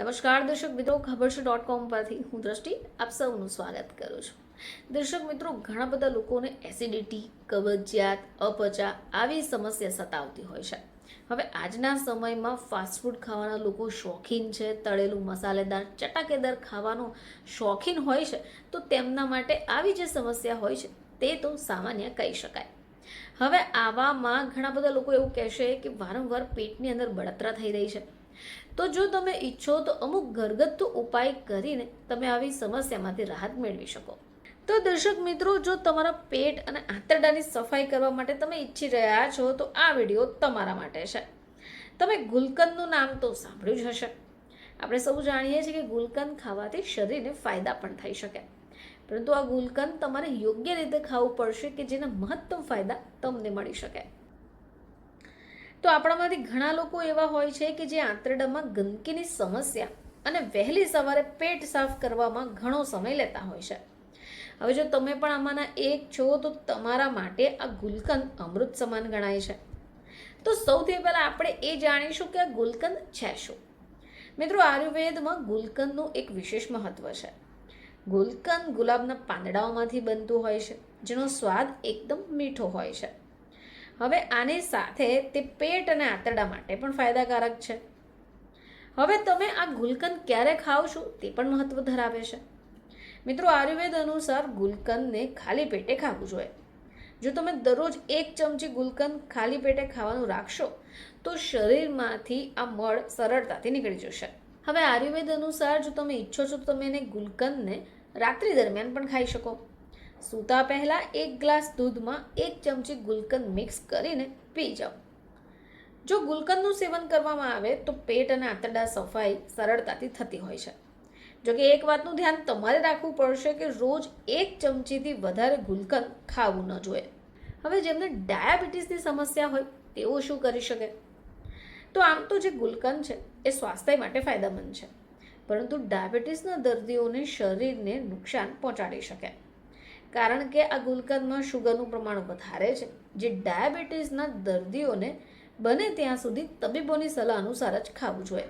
નમસ્કાર, દર્શક મિત્રો, ખબર છે ડોટ કોમ પરથી હું દ્રષ્ટિ આપ સૌનું સ્વાગત કરું છું. દર્શક મિત્રો, ઘણા બધા લોકોને એસિડિટી કબજિયાત, અપચા આવી સમસ્યા સતાવતી હોય છે. હવે આજના સમયમાં ફાસ્ટફૂડ ખાવાના લોકો શોખીન છે, તળેલું મસાલેદાર, ચટાકેદાર ખાવાનો શોખીન હોય છે, તો તેમના માટે આવી જે સમસ્યા હોય છે, તે તો સામાન્ય કહી શકાય. હવે આવામાં ઘણા બધા લોકો એવું કહેશે કે વારંવાર પેટની અંદર બળતરા થઈ રહી છે. તો જો તમે ઈચ્છો તો અમુક ઘરગથ્થુ ઉપાય કરીને તમે આવી સમસ્યામાંથી રાહત મેળવી શકો. તો દર્શક મિત્રો, જો તમારા પેટ અને આંતરડાની સફાઈ કરવા માટે તમે ઈચ્છી રહ્યા છો, તો આ વીડિયો તમારા માટે છે. તમે ગુલકંદનું નામ તો સાંભળ્યું જ હશે. આપણે સૌ જાણીએ છીએ કે ગુલકંદ ખાવાથી શરીરને ફાયદા પણ થઈ શકે. પરંતુ આ ગુલકંદ તમારે યોગ્ય રીતે ખાવું પડશે કે જેના મહત્તમ ફાયદા તમને મળી શકે. તો આપણામાંથી ઘણા લોકો એવા હોય છે કે જે આંતરડામાં ગંદકીની સમસ્યા અને વહેલી સવારે પેટ સાફ કરવામાં ઘણો સમય લેતા હોય છે. હવે જો તમે પણ આમાંના એક છો, તો તમારા માટે આ ગુલકંદ અમૃત સમાન ગણાય છે. તો સૌથી પહેલાં આપણે એ જાણીશું કે આ ગુલકંદ છે શું. મિત્રો, આયુર્વેદમાં ગુલકંદનું એક વિશેષ મહત્વ છે. ગુલકંદ ગુલાબના પાંદડાઓમાંથી બનતું હોય છે, જેનો સ્વાદ એકદમ મીઠો હોય છે. હવે આની સાથે તે પેટ અને આંતરડા માટે પણ ફાયદાકારક છે. હવે તમે આ ગુલકંદ ક્યારે ખાવ છો તે પણ મહત્વ ધરાવે છે. મિત્રો, આયુર્વેદ અનુસાર ગુલકંદને ખાલી પેટે ખાવું જોઈએ. જો તમે દરરોજ એક ચમચી ગુલકંદ ખાલી પેટે ખાવાનું રાખશો, તો શરીરમાંથી આ મળ સરળતાથી નીકળી જશે. હવે આયુર્વેદ અનુસાર જો તમે ઈચ્છો છો તો તમે એને ગુલકંદને રાત્રિ દરમિયાન પણ ખાઈ શકો. સૂતા પહેલાં એક ગ્લાસ દૂધમાં એક ચમચી ગુલકંદ મિક્સ કરીને પી જાઓ. જો ગુલકંદનું સેવન કરવામાં આવે તો પેટ અને આંતરડા સફાઈ સરળતાથી થતી હોય છે. જોકે એક વાતનું ધ્યાન તમારે રાખવું પડશે કે રોજ એક ચમચીથી વધારે ગુલકંદ ખાવું ન જોઈએ. હવે જેમને ડાયાબિટીસની સમસ્યા હોય તેઓ શું કરી શકે? તો આમ તો જે ગુલકંદ છે, એ સ્વાસ્થ્ય માટે ફાયદામંદ છે. પરંતુ ડાયાબિટીસના દર્દીઓને શરીરને નુકસાન પહોંચાડી શકે. કારણ કે આ ગુલકંદમાં શુગરનું પ્રમાણ વધારે છે. જે ડાયાબિટીસના દર્દીઓને બને ત્યાં સુધી તબીબોની સલાહ અનુસાર જ ખાવું જોઈએ.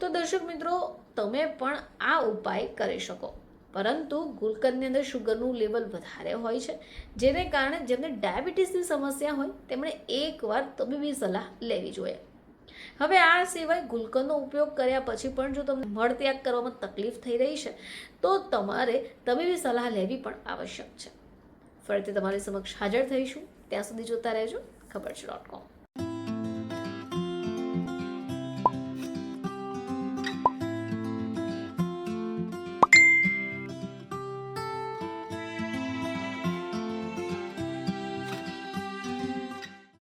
તો દર્શક મિત્રો, તમે પણ આ ઉપાય કરી શકો. પરંતુ ગુલકંદની અંદર શુગરનું લેવલ વધારે હોય છે, જેને કારણે જેમને ડાયાબિટીસની સમસ્યા હોય, તેમણે એકવાર તબીબી સલાહ લેવી જોઈએ. હવે આ સિવાય ગુલકંદનો ઉપયોગ કર્યા પછી પણ જો તમને મળત્યાગ કરવામાં તકલીફ થઈ રહી છે, તો તમારે તબીબી સલાહ લેવી પણ આવશ્યક છે. ફરીથી તમારી સમક્ષ હાજર થઈશું. ત્યાં સુધી જોતા રહેજો. ખબર છે ડોટ કોમ